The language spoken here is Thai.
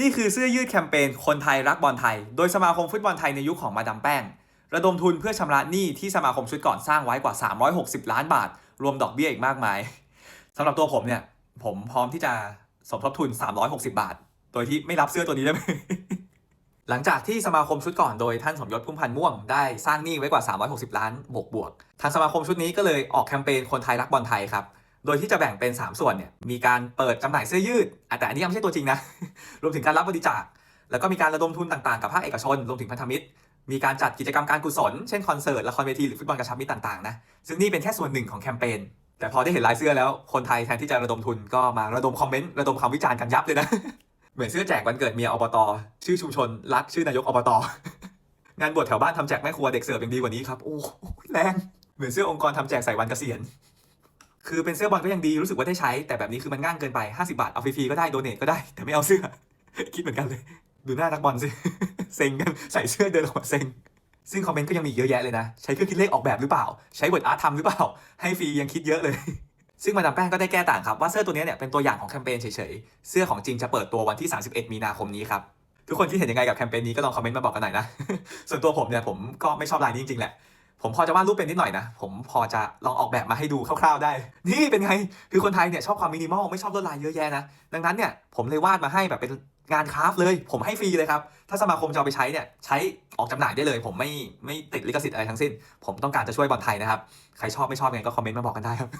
นี่คือเสื้อยืดแคมเปญคนไทยรักบอลไทย โดยสมาคมฟุตบอลไทยในยุคของมาดามแป้ง ระดมทุนเพื่อชำระหนี้ที่สมาคมชุดก่อนสร้างไว้กว่า 360 ล้านบาท รวมดอกเบี้ยอีกมากมายสำหรับตัวผมเนี่ย ผมพร้อมที่จะสมทบทุน 360 บาท โดยที่ไม่รับเสื้อตัวนี้ได้ไหมหลังจากที่สมาคมชุดก่อนโดยท่านสมยศพุ่มพันธ์ม่วงได้สร้างหนี้ไว้กว่า 360 ล้านบวกบวกทางสมาคมชุดนี้ก็เลยออกแคมเปญคนไทยรักบอลไทยครับ โดยที่จะแบ่งเป็น 3 ส่วนเนี่ยมีการเปิดจำหน่ายเสื้อยืดอะแต่อันนี้ยังไม่ใช่ตัวจริงนะ รวมถึงการรับบริจาค แล้วก็มีการระดมทุนต่างๆ กับภาคเอกชน รวมถึงพันธมิตร มีการจัดกิจกรรมการกุศล เช่นคอนเสิร์ต ละครเวที หรือฟุตบอลกระชับมิตรต่างๆนะ ซึ่งนี่เป็นแค่ส่วนหนึ่งของแคมเปญ แต่พอได้เห็นลายเสื้อแล้ว คนไทยแทนที่จะระดมทุนก็มาระดมคอมเมนต์ระดมคำวิจารณ์กันยับเลยนะ เหมือนเสื้อแจกวันเกิดเมียอบต ชื่อชุมชน รักชื่อนายกอบต งานบวชแถวบ้านทำแจกแม่ครัวเด็กเสิร์ฟยังดีกว่านี้ครับ โอ้แรง เหมือนเสื้อองค์กรทำแจกใส่วันเกษียณ คือเป็นเสื้อบอลก็ยังดีรู้สึกว่าได้ใช้ แต่แบบนี้คือมันง่างเกินไป 50 บาท เอาฟรีๆก็ได้โดเนทก็ได้ แต่ไม่เอาเสื้อ คิดเหมือนกันเลย ดูหน้านักบอลสิเซ็งกันใส่เสื้อเดินออกมาเซ็งซึ่งคอมเมนต์ก็ยังมีเยอะแยะเลยนะ ใช้เครื่องคิดเลขออกแบบหรือเปล่า ใช้ Word Art ทำหรือเปล่า ให้ฟรียังคิดเยอะเลย ซึ่งมาดามแป้งก็ได้แก้ต่างครับ ว่าเสื้อตัวนี้เนี่ยเป็นตัวอย่างของแคมเปญเฉยๆ เสื้อของจริงจะเปิดตัววันที่ 31 มีนาคมนี้ครับทุกคนคิดเห็นยังไงกับแคมเปญนี้ก็ลองคอมเมนต์มาบอกกันหน่อยนะ ส่วนตัวผมเนี่ยผมก็ไม่ชอบลายนี้จริงๆแหละ ผมพอจะวาดรูปเป็นนิดหน่อยนะ ผมพอจะลองออกแบบมาให้ดูคร่าวๆได้ นี่เป็นไง คือคนไทยเนี่ยชอบความมินิมอลไม่ชอบลวดลายเยอะแยะนะ ดังนั้นเนี่ยผมเลยวาดมาให้แบบเป็นงานคราฟต์เลย ผมให้ฟรีเลยครับ ถ้าสมาคมจะเอาไปใช้เนี่ยใช้ออกจำหน่ายได้เลย ผมไม่ไม่ติดลิขสิทธิ์อะไรทั้งสิ้น ผมต้องการจะช่วยบอลไทยนะครับ ใครชอบไม่ชอบไงก็คอมเมนต์มาบอกกันได้ครับ